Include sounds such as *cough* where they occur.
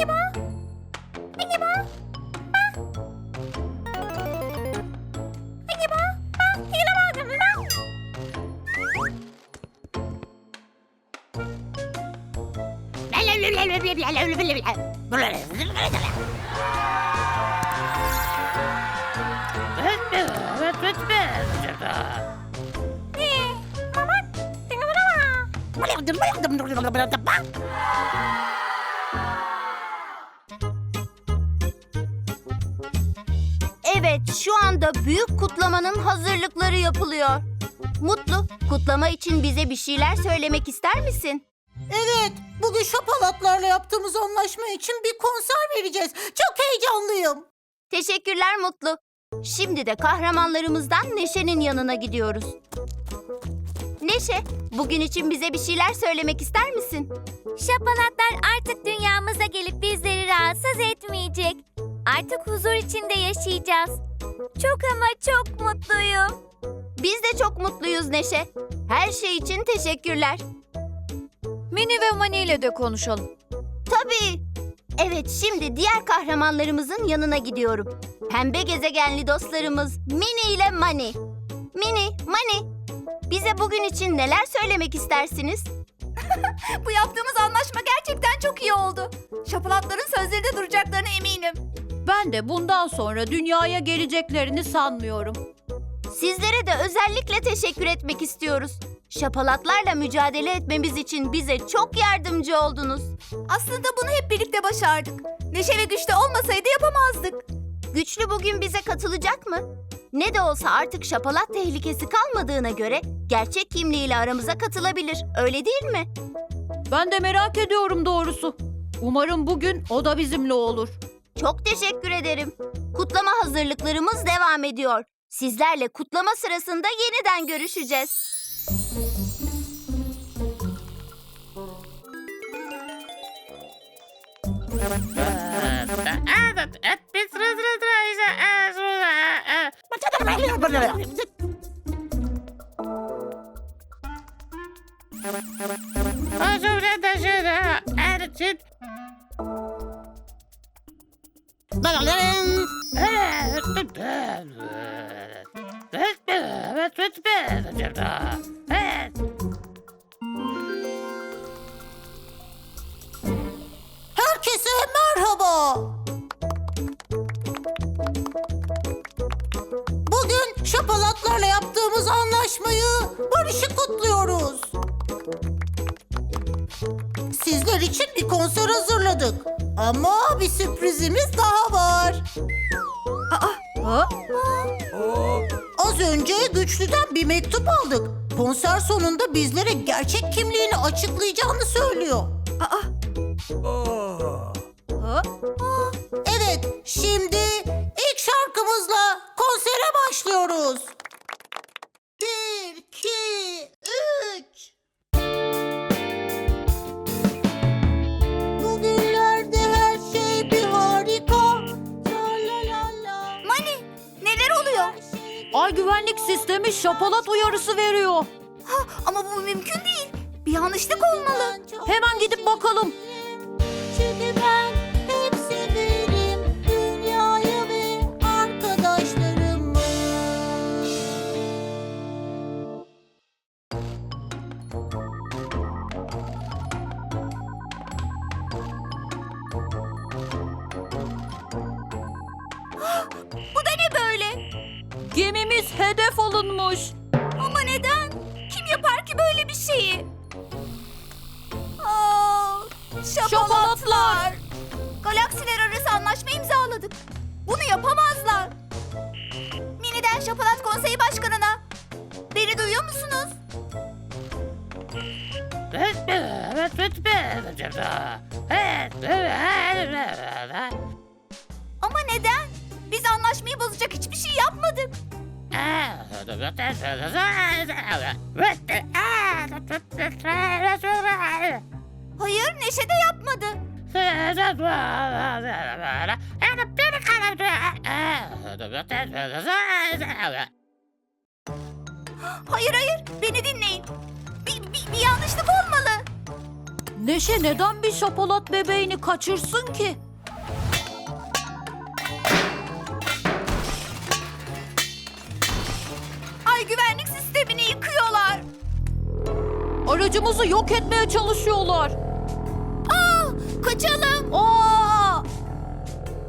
Evet, şu anda büyük kutlamanın hazırlıkları yapılıyor. Mutlu, kutlama için bize bir şeyler söylemek ister misin? Evet, bugün şapalatlarla yaptığımız anlaşma için bir konser vereceğiz. Çok heyecanlıyım. Teşekkürler Mutlu. Şimdi de kahramanlarımızdan Neşe'nin yanına gidiyoruz. Neşe, bugün için bize bir şeyler söylemek ister misin? Şapalatlar artık dünyamıza gelip bizleri rahatsız etmeyecek. Artık huzur içinde yaşayacağız. Çok ama çok mutluyum. Biz de çok mutluyuz Neşe. Her şey için teşekkürler. Mini ve Mani ile de konuşalım. Tabii. Evet, şimdi diğer kahramanlarımızın yanına gidiyorum. Pembe gezegenli dostlarımız Mini ile Mani. Mini, Mani, bize bugün için neler söylemek istersiniz? *laughs* Bu yaptığımız anlaşma gerçekten çok iyi oldu. Şapalatların sözlerinde duracaklarına eminim. Ben de bundan sonra dünyaya geleceklerini sanmıyorum. Sizlere de özellikle teşekkür etmek istiyoruz. Şapalatlarla mücadele etmemiz için bize çok yardımcı oldunuz. Aslında bunu hep birlikte başardık. Neşe ve güçte olmasaydı yapamazdık. Güçlü bugün bize katılacak mı? Ne de olsa artık şapalat tehlikesi kalmadığına göre gerçek kimliğiyle aramıza katılabilir. Öyle değil mi? Ben de merak ediyorum doğrusu. Umarım bugün o da bizimle olur. Çok teşekkür ederim. Kutlama hazırlıklarımız devam ediyor. Sizlerle kutlama sırasında yeniden görüşeceğiz. Herkese merhaba. Bugün şapalatlarla yaptığımız anlaşmayı, barışı kutluyoruz. Sizler için bir konser hazırladık. Ama bir sürprizimiz daha var. Az önce güçlüden bir mektup aldık. Konser sonunda bizlere gerçek kimliğini açıklayacağını söylüyor. Evet, şimdi ilk şarkımızla konsere başlıyoruz. Bir, iki, üç. Sistemi şapalat uyarısı veriyor. Ama bu mümkün değil. Bir yanlışlık olmalı. Hemen gidip bakalım. Çünkü ben hep severim dünyayı ve arkadaşlarımı. *gasps* Bu da ne böyle? Gemimiz hedef alınmış. Ama neden? Kim yapar ki böyle bir şeyi? Aa, şapalatlar. Galaksiler arası anlaşma imzaladık. Bunu yapamazlar. Mini'den Şapalat Konseyi Başkanı'na. Beni duyuyor musunuz? Ama neden? Biz anlaşmayı bozacak hiçbir şey yapmadık. Hayır, Neşe de yapmadı. Hayır hayır, beni dinleyin. Bir, bir, bir yanlışlık olmalı. Neşe neden bir şapalat bebeğini kaçırsın ki? Güvenlik sistemini yıkıyorlar. Aracımızı yok etmeye çalışıyorlar. Kaçalım. Aa!